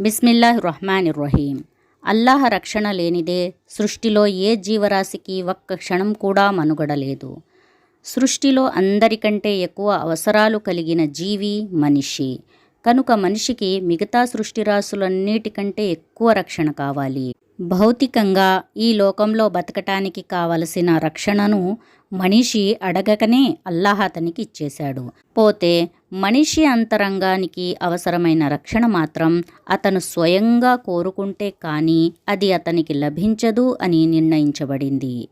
బిస్మిల్లాహ్ రహమాన్ రహీం అల్లాహ రక్షణ లేనిదే సృష్టిలో ఏ జీవరాశికి ఒక్క క్షణం కూడా మనుగడ లేదు సృష్టిలో అందరికంటే ఎక్కువ అవసరాలు కలిగిన జీవి మనిషి. కనుక మనిషికి మిగతా సృష్టి రాశులన్నిటికంటే ఎక్కువ రక్షణ కావాలి. భౌతికంగా ఈ లోకంలో బతకటానికి కావలసిన రక్షణను మనిషి అడగకనే అల్లాహ్ అతనికి ఇచ్చేశాడు. పోతే మనిషి అంతరంగానికి అవసరమైన రక్షణ మాత్రం అతను స్వయంగా కోరుకుంటే కానీ అది అతనికి లభించదు అని నిర్ణయించబడింది.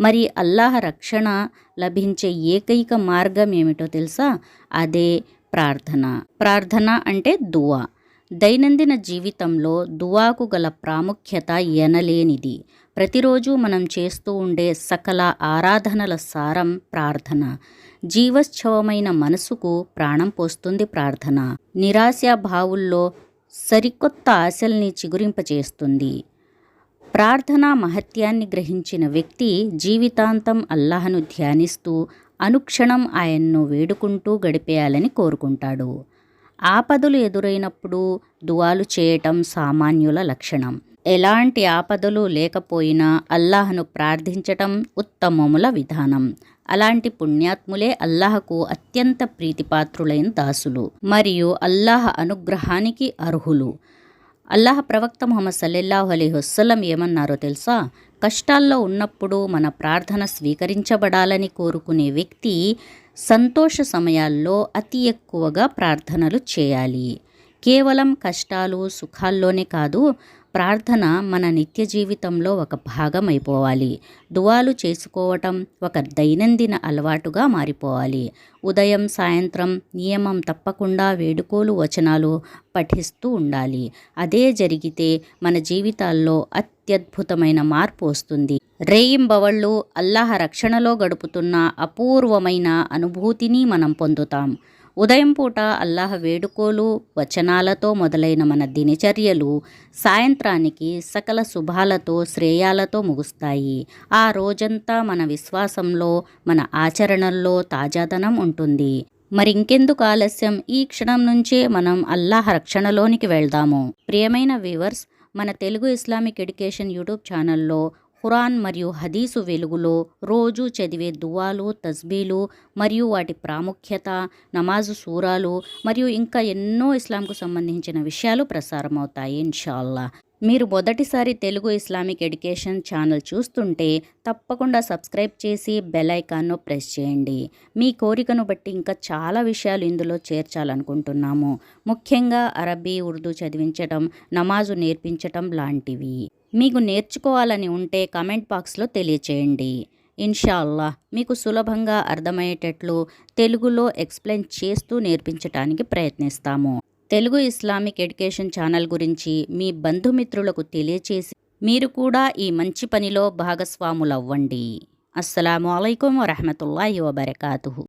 మరి అల్లాహ్ రక్షణ లభించే ఏకైక మార్గం ఏమిటో తెలుసా? అదే ప్రార్థన. ప్రార్థన అంటే దువా. దైనందిన జీవితంలో దువాకు గల ప్రాముఖ్యత ఎనలేనిది. ప్రతిరోజు మనం చేస్తూ ఉండే సకల ఆరాధనల సారం ప్రార్థన. జీవశ్చవమైన మనసుకు ప్రాణం పోస్తుంది ప్రార్థన. నిరాశాభావుల్లో సరికొత్త ఆశల్ని చిగురింపచేస్తుంది. ప్రార్థనా మహత్యాన్ని గ్రహించిన వ్యక్తి జీవితాంతం అల్లాహను ధ్యానిస్తూ అనుక్షణం ఆయన్ను వేడుకుంటూ గడిపేయాలని కోరుకుంటాడు. ఆపదలు ఎదురైనప్పుడు దువాలు చేయటం సామాన్యుల లక్షణం. ఎలాంటి ఆపదలు లేకపోయినా అల్లాహను ప్రార్థించటం ఉత్తమముల విధానం. అలాంటి పుణ్యాత్ములే అల్లాహకు అత్యంత ప్రీతిపాత్రులైన దాసులు. మరియు అల్లాహ అనుగ్రహానికి అర్హులు. అల్లాహ ప్రవక్త మొహమ్మద్ సల్లెల్లాహు అలీ వస్సలం ఏమన్నారో తెలుసా? కష్టాల్లో ఉన్నప్పుడు మన ప్రార్థన స్వీకరించబడాలని కోరుకునే వ్యక్తి సంతోష సమయాల్లో అతి ఎక్కువగా ప్రార్థనలు చేయాలి. కేవలం కష్టాలు సుఖాల్లోనే కాదు ప్రార్థన మన నిత్య జీవితంలో ఒక భాగం అయిపోవాలి దువాలు చేసుకోవటం ఒక దైనందిన అలవాటుగా మారిపోవాలి. ఉదయం సాయంత్రం నియమం తప్పకుండా వేడుకోలు వచనాలు పఠిస్తూ ఉండాలి. అదే జరిగితే మన జీవితాల్లో అత్యద్భుతమైన మార్పు వస్తుంది. రేయింబవళ్ళు అల్లాహ రక్షణలో గడుపుతున్న అపూర్వమైన అనుభూతిని మనం పొందుతాం. ఉదయం పూట అల్లాహ వేడుకోలు వచనాలతో మొదలైన మన దినచర్యలు సాయంత్రానికి సకల శుభాలతో శ్రేయాలతో ముగుస్తాయి. ఆ రోజంతా మన విశ్వాసంలో మన ఆచరణల్లో తాజాదనం ఉంటుంది. మరి ఇంకెందుకు ఆలస్యం? ఈ క్షణం నుంచే మనం అల్లాహ రక్షణలోనికి వెళ్దాము. ప్రియమైన వ్యూవర్స్ మన తెలుగు ఇస్లామిక్ ఎడ్యుకేషన్ యూట్యూబ్ ఛానల్లో ఖురాన్ మరియు హదీసు వెలుగులో రోజు చదివే దువాలు తస్బీలు మరియు వాటి ప్రాముఖ్యత నమాజు సూరాలు మరియు ఇంకా ఎన్నో ఇస్లాంకు సంబంధించిన విషయాలు ప్రసారమవుతాయి ఇన్షాల్లా. మీరు మొదటిసారి తెలుగు ఇస్లామిక్ ఎడ్యుకేషన్ ఛానల్ చూస్తుంటే తప్పకుండా సబ్స్క్రైబ్ చేసి బెల్ ఐకాన్ను ప్రెస్ చేయండి. మీ కోరికను బట్టి ఇంకా చాలా విషయాలు ఇందులో చేర్చాలనుకుంటున్నాము. ముఖ్యంగా అరబీ ఉర్దూ చదివించటం నమాజు నేర్పించటం లాంటివి. మీకు నేర్చుకోవాలని ఉంటే కామెంట్ బాక్స్లో తెలియచేయండి. ఇన్షాల్లా మీకు సులభంగా అర్థమయ్యేటట్లు తెలుగులో ఎక్స్ప్లెయిన్ చేస్తూ నేర్పించడానికి ప్రయత్నిస్తాము. తెలుగు ఇస్లామిక్ ఎడ్యుకేషన్ ఛానల్ గురించి మీ బంధుమిత్రులకు తెలియచేసి మీరు కూడా ఈ మంచి పనిలో భాగస్వాములవ్వండి. అస్సలం అయికం వరహమతుల్లా వబర్కాతు